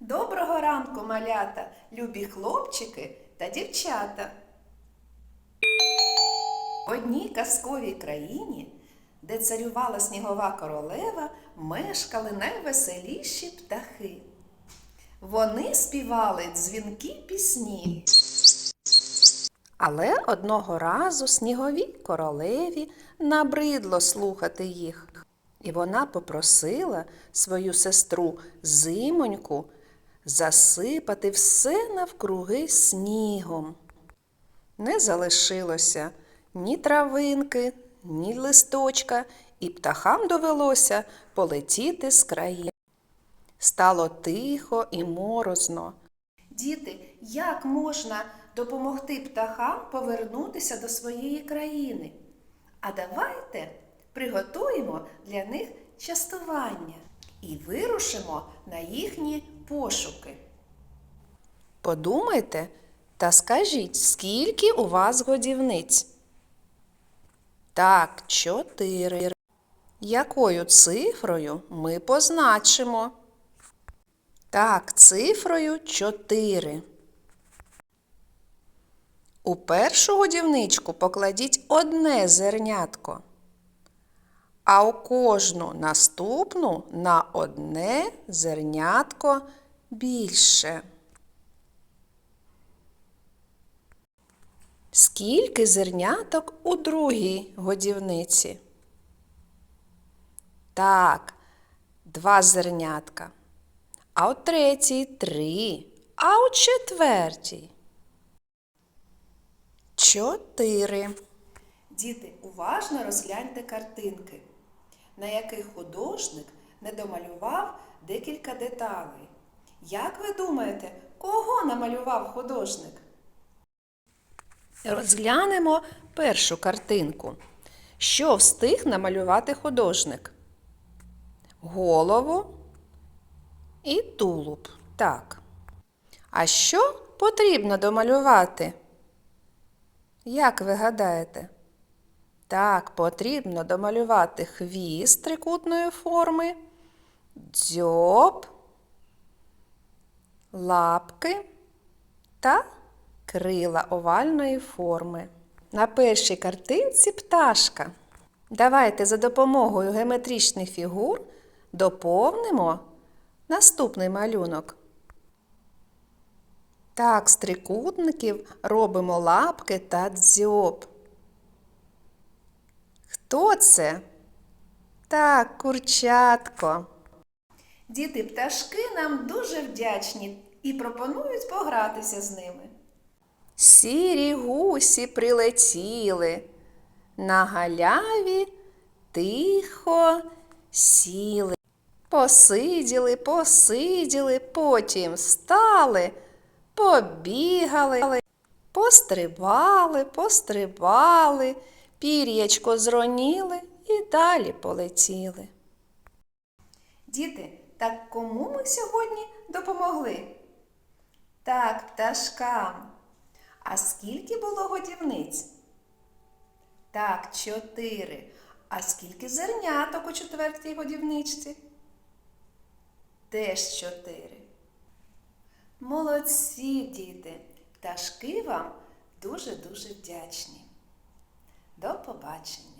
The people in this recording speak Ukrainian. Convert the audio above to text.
Доброго ранку, малята, любі хлопчики та дівчата. В одній казковій країні, де царювала снігова королева, мешкали найвеселіші птахи. Вони співали дзвінкі пісні. Але одного разу сніговій королеві набридло слухати їх, і вона попросила свою сестру зимоньку засипати все навкруги снігом. Не залишилося ні травинки, ні листочка, і птахам довелося полетіти з країни. Стало тихо і морозно. Діти, як можна допомогти птахам повернутися до своєї країни? А давайте приготуємо для них частування і вирушимо на їхні пошуки. Подумайте та скажіть, скільки у вас годівниць? Так, чотири. Якою цифрою ми позначимо? Так, цифрою 4. У першу годівничку покладіть одне зернятко, а у кожну наступну на одне зернятко більше. Скільки зерняток у другій годівниці? Так, два зернятка а у третій три, а у четвертій. Чотири. Діти, уважно розгляньте картинки, на яких художник не домалював декілька деталей. Як ви думаєте, кого намалював художник? Розглянемо першу картинку. Що встиг намалювати художник? Голову і тулуб. Так. А що потрібно домалювати? Як ви гадаєте? Так, потрібно домалювати хвіст трикутної форми, дзьоб, лапки та крила овальної форми. На першій картинці пташка. Давайте за допомогою геометричних фігур доповнимо Наступний малюнок. Так, з трикутників робимо лапки та дзьоб. Хто це? Так, курчатко. Діти пташки нам дуже вдячні і пропонують погратися з ними. Сірі гусі прилетіли, на галяві тихо сіли. Посиділи, посиділи, потім встали, побігали, пострибали, пострибали, пір'ячко зроніли і далі полетіли. Діти, так кому ми сьогодні допомогли? Так, пташкам. А скільки було годівниць? Так, чотири. А скільки зерняток у четвертій годівничці? Теж чотири. Молодці, діти! Пташки вам дуже-дуже вдячні. До побачення!